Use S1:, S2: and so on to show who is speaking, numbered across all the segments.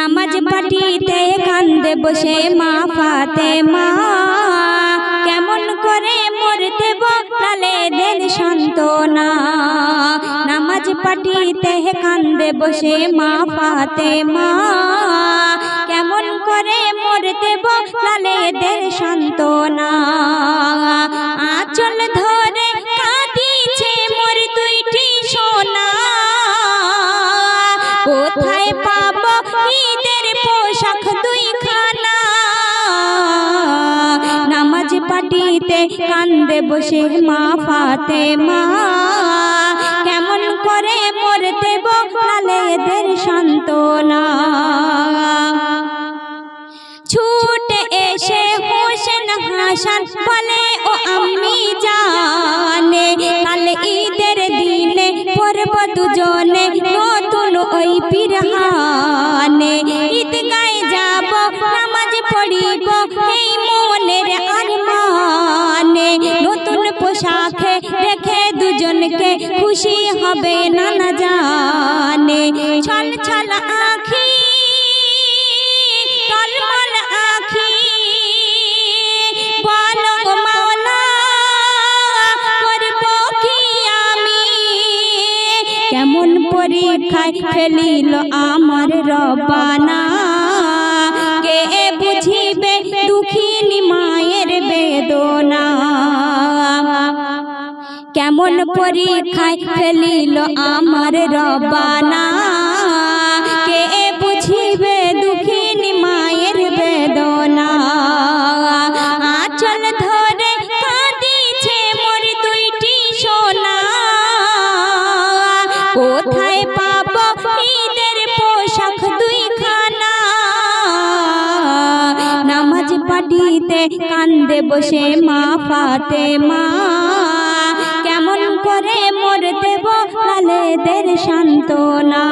S1: নামাজ পাঠিতে কান্দে বসে মা ফাতে মা কেমন করে মরতে বকালে দেন সান্ত্বনা। নামাজ পাঠিতে কান্দে বসে মা ফাতে মা কেমন করে মরতে বকালে দেন পাঠিতে কান্দে বসে মা ফাতে মা কেমন করে মরতে বলালেদের সান্ত্বনা। ছুটে এসে হোসেন হাসান বলে দেখে দুজনকে খুশি হবে নানা জানে। ছল ছল আখি, টলমল কেমন পরীক্ষায় ফেলিল আমার রবানা। কে বুঝিবে দুঃখিনী মায়ের বেদনা? কেমন পরীক্ষায় ফেলিল আমার রবানা? কে বুঝিবে দুঃখিনী মায়ের বেদনা? আচল ধরে কাঁদিছে মোর দুইটি সোনা। কোথায় পাব ঈদের পোশাক দুই খানা নামাজ পাঠিতে কান্দে বসে মা ফাতে মা করে মরতে বলালেদের সান্ত্বনা।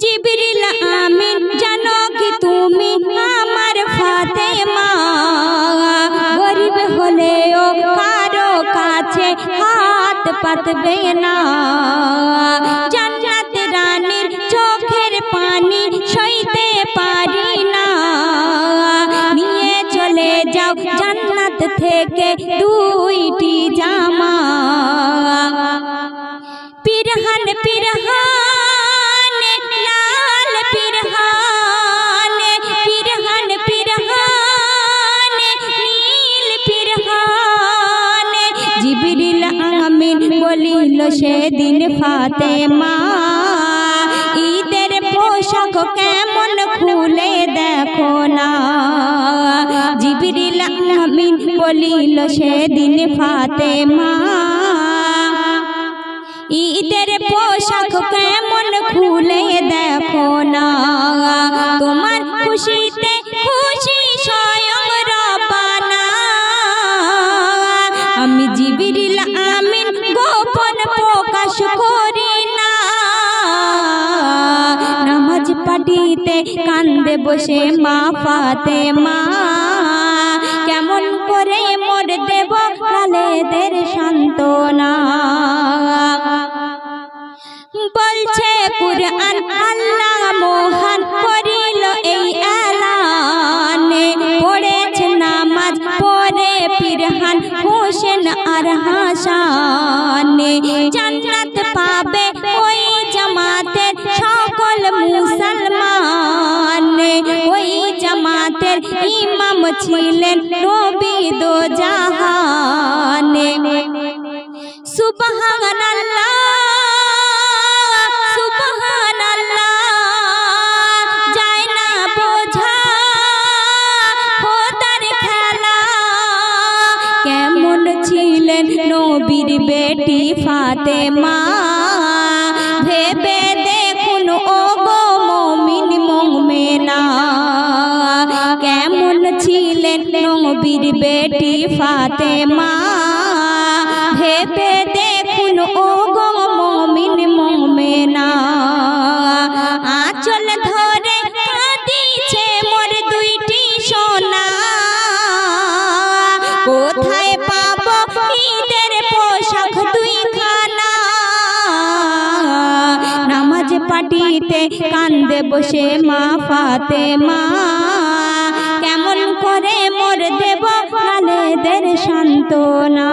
S1: জিবরিল আমিন, জানো কি তুমি আমার ফাতেমা? গরিব হলেও কারও কাছে হাত পাতবে না। জান্নাত চোখের পানি পারি না। নিয়ে চলে যাও থেকে দুইটি জামা। পিরহান পিরহান, লাল পিরহান পিরহান পিরহান, নীল পিরহান। জিবরিল আমিন বলিল, সেদিন ফাতেমা, ঈদের পোশাক কেমন খুলে দেখো না। বলিল, সেদিন ফাতেমা, ঈদের পোশাক কেমন খুলে দেখো না। তোমার খুশিতে খুশি স্বয়ং রবানা। আমি জিবিরিল আমিন গোপন প্রকাশ করি না। নামাজ পাঠিতে কান্দে বসে মা ফাতে মা আর হাসানে জান্নাত পাবে ওই জামাতের সকল মুসলমান। ওই জামাতের ইমাম ছিলেন নবী দো জাহানে সুবহানাল্লাহ। বেটি ফাতেমা, ভেবে দেখুন ও গো মমিন মোমেনা, কেমন ছিলেন নবীর বেটি ফাতেমা, ভেবে দেখুন ও গো মমিন মোমেনা, আচল ধরে কাঁদিছে মোর দুইটি সোনা, কোথায় পাবো মাটিতে কান্দে বসে মা ফাতে মা কেমন করে মর দেব খালেদের সান্ত্বনা।